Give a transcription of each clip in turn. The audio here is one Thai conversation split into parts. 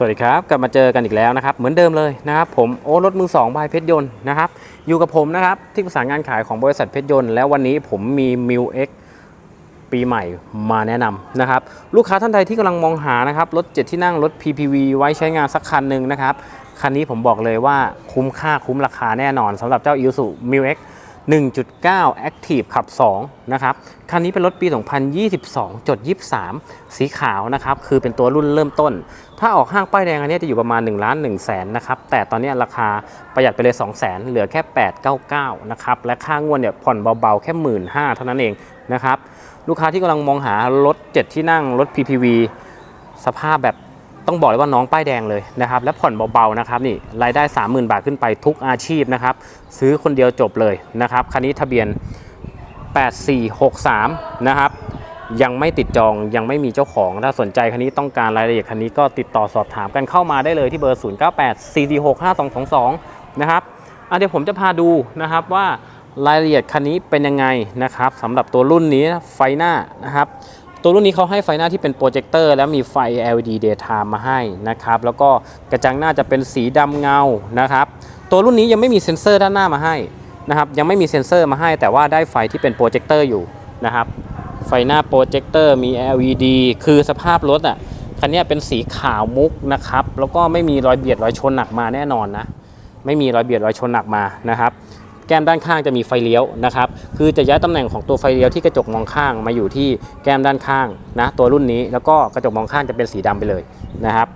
สวัสดีครับ กลับมาเจอกันอีกแล้วนะครับ เหมือนเดิมเลยนะครับ ผมโอ้รถมือ2บายเพชรยนต์นะครับ อยู่กับผมนะครับ ที่ปรึกษางานขายของบริษัทเพชรยนต์แล้ววันนี้ผมมีมิวเอ็กปีใหม่มาแนะนำนะครับ ลูกค้าท่านใดที่กำลังมองหานะครับ รถ7ที่นั่งรถ PPV ไว้ใช้งานสักคันหนึ่งนะครับ คันนี้ผมบอกเลยว่าคุ้มค่าคุ้มราคาแน่นอนสำหรับเจ้า i s u m i x 1.9 Active ขับ 2 นะครับ คันนี้เป็นรถปี 2022 จด 23 สีขาวนะครับ คือเป็นตัวรุ่นเริ่มต้น ถ้าออกห้างป้ายแดงอันนี้จะอยู่ประมาณ1ล้าน1แสนนะครับ แต่ตอนนี้ราคาประหยัดไปเลย 2 0 0แสนเหลือแค่ 899 นะครับ และค่างวดเนี่ยผ่อนเบาๆ แค่ 1 5ื่นเท่านั้นเองนะครับ ลูกค้าที่กำลังมองหารถ 7 ที่นั่งรถ PPV สภาพแบบ ต้องบอกเลยว่าน้องป้ายแดงเลยนะครับ และผ่อนเบาๆนะครับนี่รายได้ 30,000 บาทขึ้นไปทุกอาชีพนะครับ ซื้อคนเดียวจบเลยนะครับคันนี้ทะเบียน 8463 นะครับยังไม่ติดจองยังไม่มีเจ้าของ ถ้าสนใจคันนี้ต้องการรายละเอียดคันนี้ก็ติดต่อสอบถามกันเข้ามาได้เลยที่เบอร์ 0984465222 นะครับอะเดี๋ยวผมจะพาดูนะครับว่ารายละเอียดคันนี้เป็นยังไงนะครับสำหรับตัวรุ่นนี้ไฟหน้านะครับ ตัวรุ่นนี้เขาให้ไฟหน้าที่เป็นโปรเจคเตอร์แล้วมีไฟ LED daytime มาให้นะครับ แล้วก็กระจังหน้าจะเป็นสีดำเงานะครับ ตัวรุ่นนี้ยังไม่มีเซ็นเซอร์ด้านหน้ามาให้นะครับ ยังไม่มีเซ็นเซอร์มาให้ แต่ว่าได้ไฟที่เป็นโปรเจคเตอร์อยู่นะครับ ไฟหน้าโปรเจคเตอร์มี LED คือสภาพรถอะคันนี้เป็นสีขาวมุกนะครับ แล้วก็ไม่มีรอยเบียดรอยชนหนักมาแน่นอนนะ ไม่มีรอยเบียดรอยชนหนักมานะครับ แก้มด้านข้างจะมีไฟเลี้ยวนะครับคือจะย้ายตำแหน่งของตัวไฟเลี้ยวที่กระจกมองข้างมาอยู่ที่แก้มด้านข้างนะตัวรุ่นนี้แล้วก็กระจกมองข้างจะเป็นสีดำไปเลยนะครับ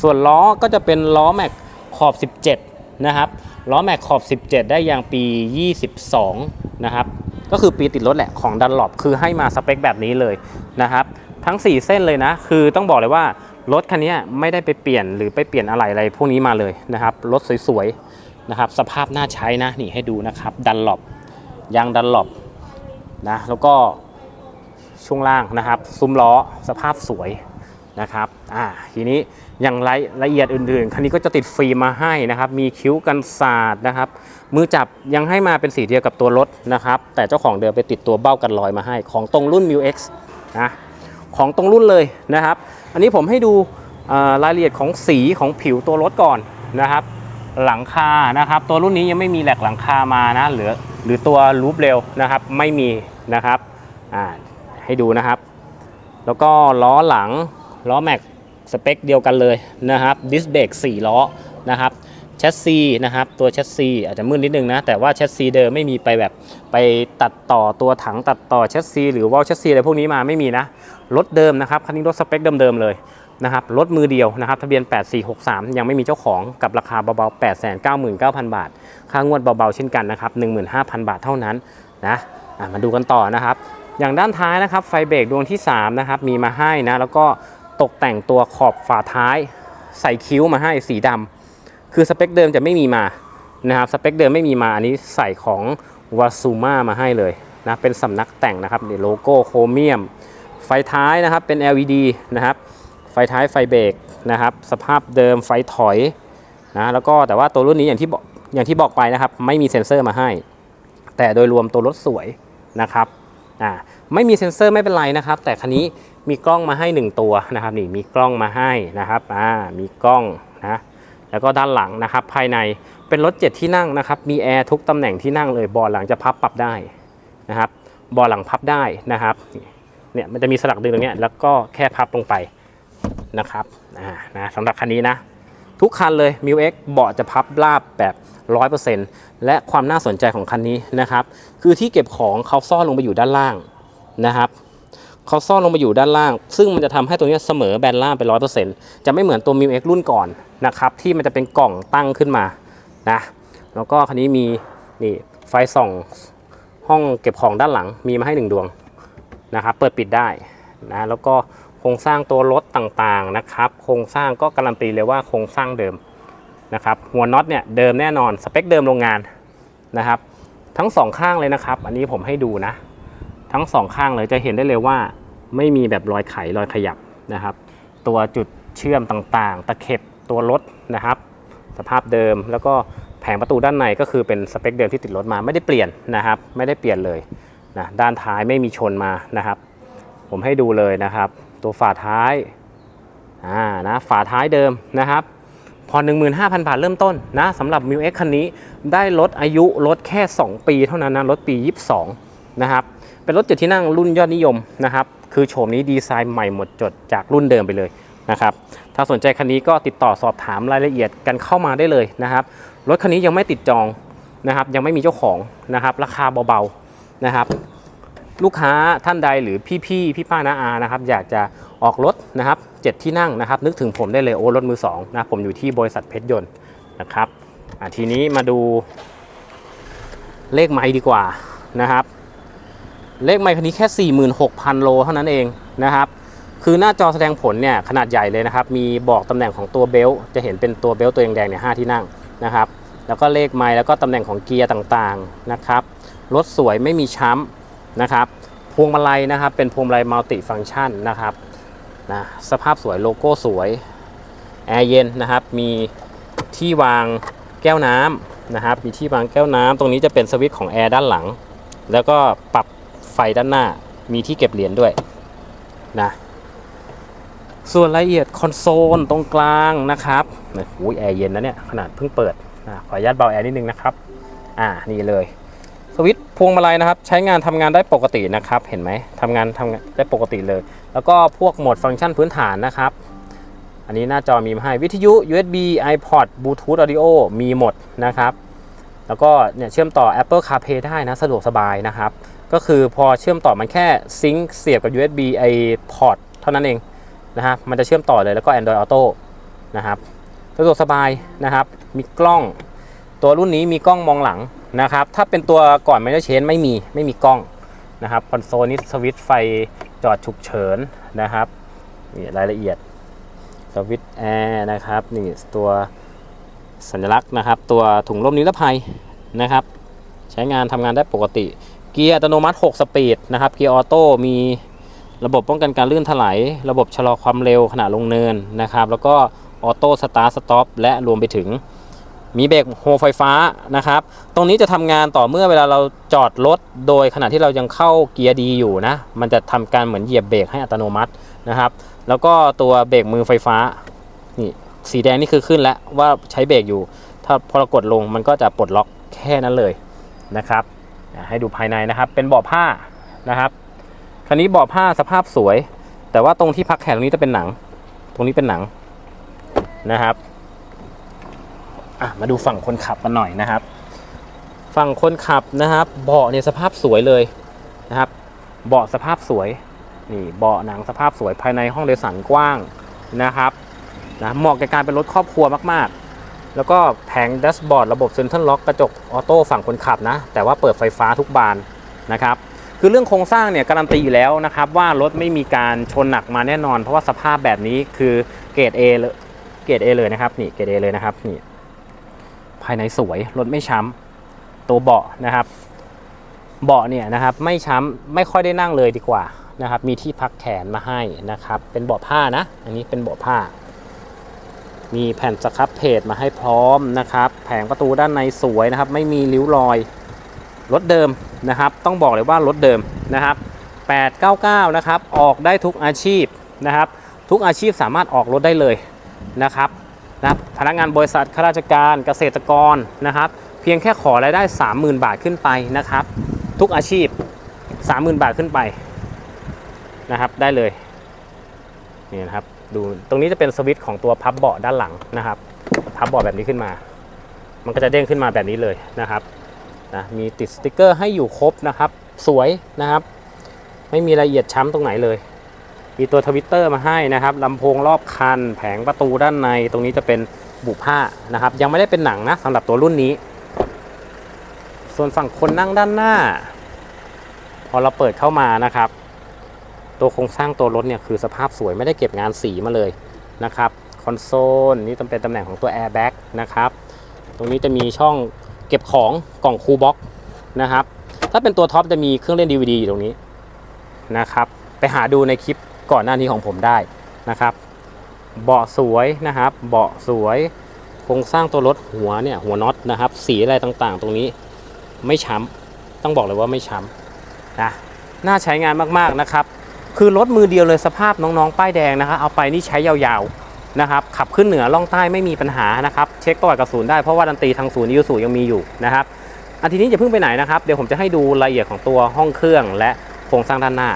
ส่วนล้อก็จะเป็นล้อแม็กขอบ 17 นะครับล้อแม็กขอบ 17 ได้ยางปี 22 นะครับก็คือปีติดรถแหละของดันหลบคือให้มาสเปคแบบนี้เลยนะครับทั้ง 4 เส้นเลยนะ คือต้องบอกเลยว่ารถคันนี้ไม่ได้ไปเปลี่ยนหรือไปเปลี่ยนอะไรอะไรพวกนี้มาเลยนะครับ รถสวยๆ นะครับ สภาพน่าใช้นะนี่ให้ดูนะครับดันหลบยางดันหลบนะแล้วก็ช่วงล่างนะครับ ซุ้มล้อสภาพสวยนะครับอ่าทีนี้อย่างรายละเอียดอื่นๆ คันนี้ก็จะติดฟิล์มมาให้นะครับ มีคิ้วกันสาดนะครับ มือจับยังให้มาเป็นสีเดียวกับตัวรถนะครับ แต่เจ้าของเดิมไปติดตัวเบ้ากันรอยมาให้ ของตรงรุ่น m ิ X นะของตรงรุ่นเลยนะครับ อันนี้ผมให้ดูรายละเอียดของสีของผิวตัวรถก่อนนะครับ หลังคานะครับ ตัวรุ่นนี้ยังไม่มีแหลกหลังคามานะหรือหรือตัวลูปเร็วนะครับ ไม่มีนะครับอ่าให้ดูนะครับ แล้วก็ล้อหลังล้อแม็กสเปคเดียวกันเลยนะครับดิสเบรก4ล้อนะครับแชสซีนะครับตัวแชสซีอาจจะมืดนิดนึงนะแต่ว่าแชสซีเดิมไม่มีไปแบบไปตัดต่อตัวถังตัดต่อแชสซีหรือวอลแชสซีอะไรพวกนี้มาไม่มีนะรถเดิมนะครับคันนี้รถสเปคเดิมๆเลย นะครับรถมือเดียวนะครับทะเบียน 8463 ยังไม่มีเจ้าของกับราคาเบาๆ 899,000 บาท ค่างวดเบาๆเช่นกันนะครับ 15,000 บาทเท่านั้นนะมาดูกันต่อนะครับ อย่างด้านท้ายนะครับไฟเบรกดวงที่3นะครับมีมาให้นะแล้วก็ตกแต่งตัวขอบฝาท้าย ใส่คิ้วมาให้สีดำคือสเปคเดิมจะไม่มีมานะครับสเปคเดิมไม่มีมาอันนี้ใส่ของวาซูมามาให้เลยนะเป็นสำนักแต่งนะครับดีโลโก้โครเมียม ไฟท้ายนะครับเป็น LED นะครับ ไฟท้ายไฟเบรกนะครับ สภาพเดิมไฟถอยนะแล้วก็แต่ว่าตัวรุ่นนี้อย่างที่บอกอย่างที่บอกไปนะครับ ไม่มีเซ็นเซอร์มาให้ แต่โดยรวมตัวรถสวยนะครับอ่าไม่มีเซ็นเซอร์ไม่เป็นไรนะครับ แต่คันนี้มีกล้องมาให้ 1 ตัวนะครับนี่มีกล้องมาให้นะครับอ่ามีกล้องนะแล้วก็ด้านหลังนะครับ ภายในเป็นรถ7ที่นั่งนะครับ มีแอร์ทุกตำแหน่งที่นั่งเลยเบาะหลังจะพับปรับได้นะครับเบาะหลังพับได้นะครับเนี่ยมันจะมีสลักดึงตรงเนี้ยแล้วก็แค่พับลงไป นะครับอ่านะสำหรับคันนี้นะ ทุกคันเลย m ิ X เอ็กเบาะจะพับราบแบบ 100%และความน่าสนใจของคันนี้นะครับ คือที่เก็บของเขาซ่อนลงไปอยู่ด้านล่างนะครับเขาซ่อนลงไปอยู่ด้านล่าง ซึ่งมันจะทำให้ตัวนี้เสมอแบนล่างไป100%จะไม่เหมือนตัว m ิ X รุ่นก่อนนะครับที่มันจะเป็นกล่องตั้งขึ้นมานะแล้วก็คันนี้มีนี่ไฟส่องห้องเก็บของด้านหลังมีมาให้หนึ่งดวงนะครับเปิดปิดได้นะแล้วก็ โครงสร้างตัวรถต่างๆนะครับ โครงสร้างก็การันตีเลยว่าโครงสร้างเดิมนะครับ หัวน็อตเนี่ยเดิมแน่นอนสเปคเดิมโรงงานนะครับ ทั้งสองข้างเลยนะครับ อันนี้ผมให้ดูนะ ทั้งสองข้างเลยจะเห็นได้เลยว่า ไม่มีแบบรอยไขรอยขยับนะครับ ตัวจุดเชื่อมต่างๆ ตะเข็บตัวรถนะครับ สภาพเดิมแล้วก็แผงประตูด้านในก็คือเป็นสเปคเดิมที่ติดรถมาไม่ได้เปลี่ยนนะครับ ไม่ได้เปลี่ยนเลยนะด้านท้ายไม่มีชนมานะครับ ผมให้ดูเลยนะครับ ตัวฝาท้ายอ่านะฝาท้ายเดิมนะครับพอ15,000 บาทเริ่มต้นนะสำหรับ m ิวเคันนี้ได้ลดอายุลดแค่ 2 ปีเท่านั้นนะลดปี 22 นะครับ เป็นรถเจ็ดที่นั่งรุ่นยอดนิยมนะครับ คือโฉมนี้ดีไซน์ใหม่หมดจดจากรุ่นเดิมไปเลยนะครับ ถ้าสนใจคันนี้ก็ติดต่อสอบถามรายละเอียดกันเข้ามาได้เลยนะครับ รถคันนี้ยังไม่ติดจองนะครับ ยังไม่มีเจ้าของนะครับ ราคาเบาๆนะครับ ลูกค้าท่านใดหรือพี่ๆพี่ป้าน้าอานะครับอยากจะออกรถนะครับเจ็ดที่นั่งนะครับ นึกถึงผมได้เลยโอ้รถมือสองนะผมอยู่ที่บริษัทเพชรยนต์นะครับทีนี้มาดูเลขไม้ดีกว่านะครับ เลขไมค์คันนี้แค่ 46,000 โลเท่านั้นเองนะครับ คือหน้าจอแสดงผลเนี่ยขนาดใหญ่เลยนะครับ มีบอกตำแหน่งของตัวเบลต์จะเห็นเป็นตัวเบลต์ตัวแดงๆเนี่ยหที่นั่งนะครับ แล้วก็เลขไมค์แล้วก็ตำแหน่งของเกียร์ต่างๆนะครับรถสวยไม่มีช้ำ นะครับ พวงมาลัยนะครับ เป็นพวงมาลัยมัลติฟังก์ชันนะครับนะสภาพสวยโลโก้สวยแอร์เย็นนะครับ มีที่วางแก้วน้ำนะครับ มีที่วางแก้วน้ำตรงนี้จะเป็นสวิตช์ของแอร์ด้านหลัง แล้วก็ปรับไฟด้านหน้า มีที่เก็บเหรียญด้วยนะส่วนรายละเอียดคอนโซลตรงกลางนะครับโอ้ยแอร์เย็นนะเนี่ย ขนาดเพิ่งเปิดขออนุญาตเบาแอร์นิดนึงนะครับ อ่า นี่เลย สวิตช์พวงมาลัยนะครับ ใช้งานทำงานได้ปกตินะครับ เห็นไหมทำงานทำงานได้ปกติเลย แล้วก็พวกโหมดฟังก์ชันพื้นฐานนะครับ อันนี้หน้าจอมีมาให้วิทยุ USB iPod Bluetooth Audio มีหมดนะครับ แล้วก็เนี่ยเชื่อมต่อ Apple CarPlay ได้นะ สะดวกสบายนะครับ ก็คือพอเชื่อมต่อมันแค่ซิงค์เสียบกับ USB ไอพอร์ตเท่านั้นเองนะครับมันจะเชื่อมต่อเลยแล้วก็ Android Auto นะครับสะดวกสบายนะครับ มีกล้อง ตัวรุ่นนี้มีกล้องมองหลัง นะครับ ถ้าเป็นตัวก่อนไม่ได้เชนไม่มีไม่มีกล้องนะครับคอนโซลนี้สวิตช์ไฟจอดฉุกเฉินนะครับนี่รายละเอียดสวิตช์แอร์นะครับนี่ตัวสัญลักษณ์นะครับ ตัวถุงลมนิรภัยนะครับ ใช้งานทำงานได้ปกติ เกียร์อัตโนมัติ 6 สปีดนะครับเกียร์ออโต้มีระบบป้องกันการลื่นถลายระบบชะลอความเร็วขณะลงเนินนะครับ แล้วก็ออโต้สตาร์ทสต็อปและรวมไปถึง มีเบรกโฮไฟฟ้านะครับ ตรงนี้จะทำงานต่อเมื่อเวลาเราจอดรถ โดยขณะที่เรายังเข้าเกียร์ดีอยู่นะ มันจะทำการเหมือนเหยียบเบรกให้อัตโนมัตินะครับ แล้วก็ตัวเบรกมือไฟฟ้า นี่สีแดงนี่คือขึ้นแล้วว่าใช้เบรกอยู่ ถ้าพอเรากดลงมันก็จะปลดล็อกแค่นั้นเลยนะครับ ให้ดูภายในนะครับ เป็นเบาะผ้านะครับ คันนี้เบาะผ้าสภาพสวย แต่ว่าตรงที่พักแขนตรงนี้จะเป็นหนัง ตรงนี้เป็นหนังนะครับ อะมาดูฝั่งคนขับกันหน่อยนะครับ ฝั่งคนขับนะครับ เบาะเนี่ยสภาพสวยเลยนะครับ เบาะสภาพสวยนี่เบาะหนังสภาพสวยภายในห้องโดยสารกว้างนะครับนะเหมาะกับการเป็นรถครอบครัวมากๆ แล้วก็แผงแดชบอร์ดระบบเซ็นทรัลล็อกกระจกออโต้ฝั่งคนขับนะ แต่ว่าเปิดไฟฟ้าทุกบานนะครับ คือเรื่องโครงสร้างเนี่ยการันตีอยู่แล้วนะครับ ว่ารถไม่มีการชนหนักมาแน่นอน เพราะว่าสภาพแบบนี้คือเกรด A เลยเกรด A เลยนะครับนี่เกรด A เลยนะครับนี่ ภายในสวยรถไม่ช้ำตัวเบาะนะครับ เบาะเนี่ยนะครับไม่ช้ำไม่ค่อยได้นั่งเลยดีกว่านะครับ มีที่พักแขนมาให้นะครับ เป็นเบาะผ้านะ อันนี้เป็นเบาะผ้า มีแผ่นสครับเพจมาให้พร้อมนะครับ แผงประตูด้านในสวยนะครับ ไม่มีริ้วรอยรถเดิมนะครับ ต้องบอกเลยว่ารถเดิมนะครับ 899 นะครับ ออกได้ทุกอาชีพนะครับ ทุกอาชีพสามารถออกรถได้เลยนะครับ นะครับพนักงานบริษัทข้าราชการเกษตรกรนะครับ เพียงแค่ขอรายได้ 30,000 บาทขึ้นไปนะครับ ทุกอาชีพ 30,000 บาทขึ้นไปนะครับได้เลยนี่นะครับดูตรงนี้จะเป็นสวิตช์ของตัวพับเบาะด้านหลังนะครับ พับเบาะแบบนี้ขึ้นมา มันก็จะเด้งขึ้นมาแบบนี้เลยนะครับนะมีติดสติกเกอร์ให้อยู่ครบนะครับ สวยนะครับ ไม่มีรายละเอียดช้ำตรงไหนเลย มีตัวทวิตเตอร์มาให้นะครับลำโพงรอบคัน แผงประตูด้านใน ตรงนี้จะเป็นบุผ้านะครับ ยังไม่ได้เป็นหนังนะสำหรับตัวรุ่นนี้ ส่วนฝั่งคนนั่งด้านหน้า พอเราเปิดเข้ามานะครับ ตัวโครงสร้างตัวรถเนี่ยคือสภาพสวยไม่ได้เก็บงานสีมาเลยนะครับคอนโซลนี่ต้องเป็นตำแหน่งของตัวแอร์แบ็กนะครับตรงนี้จะมีช่องเก็บของกล่องคูบ็อกนะครับถ้าเป็นตัวท็อปจะมีเครื่องเล่น DVD อยู่ตรงนี้นะครับไปหาดูในคลิป ก่อนหน้านี้ของผมได้นะครับ เบาะสวยนะครับ เบาะสวยโครงสร้างตัวรถหัวเนี่ยหัวน็อตนะครับ สีอะไรต่างๆ ตรงนี้ไม่ช้ำต้องบอกเลยว่าไม่ช้ำนะน่าใช้งานมากๆนะครับ คือรถมือเดียวเลยสภาพน้องๆป้ายแดงนะครับ เอาไปนี่ใช้ยาวๆนะครับ ขับขึ้นเหนือล่องใต้ไม่มีปัญหานะครับ เช็คประวัติกับศูนได้เพราะว่าดันตีทางศูนย์ยูสูยังมีอยู่นะครับอันทีนี้อย่าเพิ่งไปไหนนะครับ เดี๋ยวผมจะให้ดูรายละเอียดของตัวห้องเครื่องและโครงสร้างด้านหน้า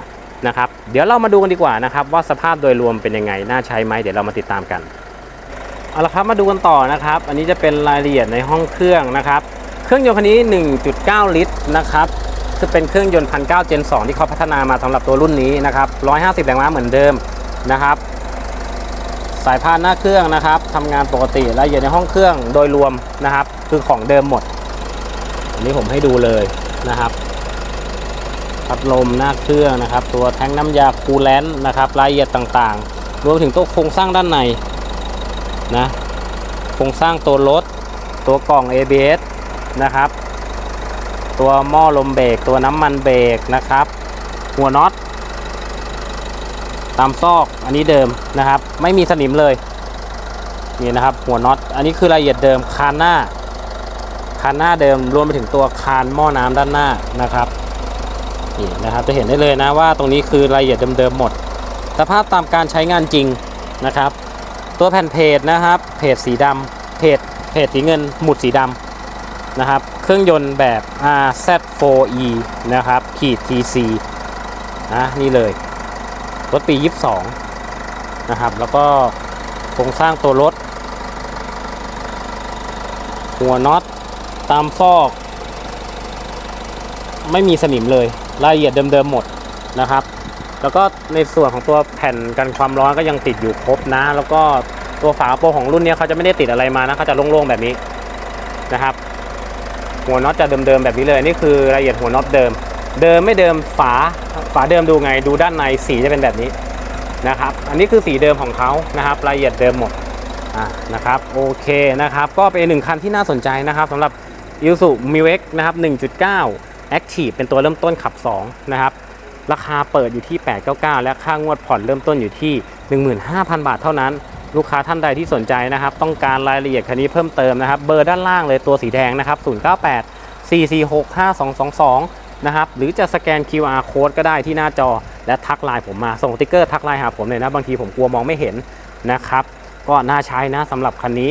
นะครับ เดี๋ยวเรามาดูกันดีกว่านะครับว่าสภาพโดยรวมเป็นยังไง น่าใช้ไหมเดี๋ยวเรามาติดตามกัน เอาละครับมาดูกันต่อนะครับ อันนี้จะเป็นรายละเอียดในห้องเครื่องนะครับ เครื่องยนต์คันนี้ 1.9 ลิตรนะครับคือเป็นเครื่องยนต์พันเก้าเจน2ที่เขาพัฒนามาสำหรับตัวรุ่นนี้นะครับ150 แรงม้าเหมือนเดิมนะครับ สายพานหน้าเครื่องนะครับทำงานปกติรายละเอียดในห้องเครื่องโดยรวมนะครับ คือของเดิมหมดอันนี้ผมให้ดูเลยนะครับ พัดลมหน้าเครื่องนะครับ ตัวแท้งน้ำยาคูลแลนต์นะครับรายละเอียดต่างๆ รวมถึงตัวโครงสร้างด้านในนะโครงสร้างตัวรถ ตัวกล่อง ABS นะครับ ตัวหม้อลมเบรกตัวน้ำมันเบรกนะครับ หัวน็อตตามซอกอันนี้เดิมนะครับ ไม่มีสนิมเลยนี่นะครับหัวน็อตอันนี้คือรายละเอียดเดิมคานหน้าคานหน้าเดิมรวมไปถึงตัวคานหม้อน้ำด้านหน้านะครับ นี่นะครับจะเห็นได้เลยนะว่าตรงนี้คือรายละเอียดเดิมๆหมด สภาพตามการใช้งานจริงนะครับ ตัวแผ่นเพจนะครับเพจสีดำเพจเพจสีเงินหมุดสีดำนะครับ เครื่องยนต์แบบ RZ4E นะครับขีด TC นะนี่เลยรถปี 22 นะครับ แล้วก็โครงสร้างตัวรถ หัวน็อตตามฟอก ไม่มีสนิมเลย รายละเอียดเดิมๆหมดนะครับ แล้วก็ในส่วนของตัวแผ่นกันความร้อนก็ยังติดอยู่ครบนะ แล้วก็ตัวฝากระโปรงของรุ่นนี้เขาจะไม่ได้ติดอะไรมานะเขาจะโล่งๆแบบนี้นะครับหัวน็อตจะเดิมๆแบบนี้เลยนี่คือรายละเอียดหัวน็อตเดิม เดิมไม่เดิมฝาฝาเดิมดูไงดูด้านในสีจะเป็นแบบนี้นะครับ อันนี้คือสีเดิมของเขานะครับ รายละเอียดเดิมหมดอ่านะครับโอเคนะครับ ก็เป็นหนึ่งคันที่น่าสนใจนะครับสำหรับ i s u m i w x นะครับ1.9 Active เป็นตัวเริ่มต้นขับ2นะครับราคาเปิดอยู่ที่ 899 และค่างวดผ่อนเริ่มต้นอยู่ที่ 15,000 บาทเท่านั้น ลูกค้าท่านใดที่สนใจนะครับ ต้องการรายละเอียดคันนี้เพิ่มเติมนะครับ เบอร์ด้านล่างเลยตัวสีแดงนะครับ 098 446 5222 นะครับ หรือจะสแกน QR code ก็ได้ที่หน้าจอ และทักไลน์ผมมา ส่งติ๊กเกอร์ทักไลน์หาผมเลยนะ บางทีผมกลัวมองไม่เห็นนะครับ ก็น่าใช้นะสำหรับคันนี้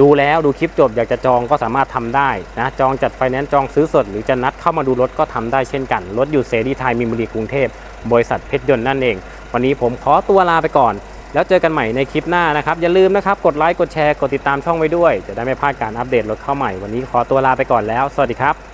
ดูแล้วดูคลิปจบอยากจะจองก็สามารถทำได้นะจองจัดไฟแนนซ์จองซื้อสด หรือจะนัดเข้ามาดูรถก็ทำได้เช่นกัน รถอยู่เซรีไทยมีบุรีกรุงเทพบริษัทเพชรยนต์นั่นเอง วันนี้ผมขอตัวลาไปก่อน แล้วเจอกันใหม่ในคลิปหน้านะครับ อย่าลืมนะครับ กดไลค์กดแชร์กดติดตามช่องไว้ด้วย จะได้ไม่พลาดการอัปเดตรถเข้าใหม่วันนี้ขอตัวลาไปก่อนแล้ว สวัสดีครับ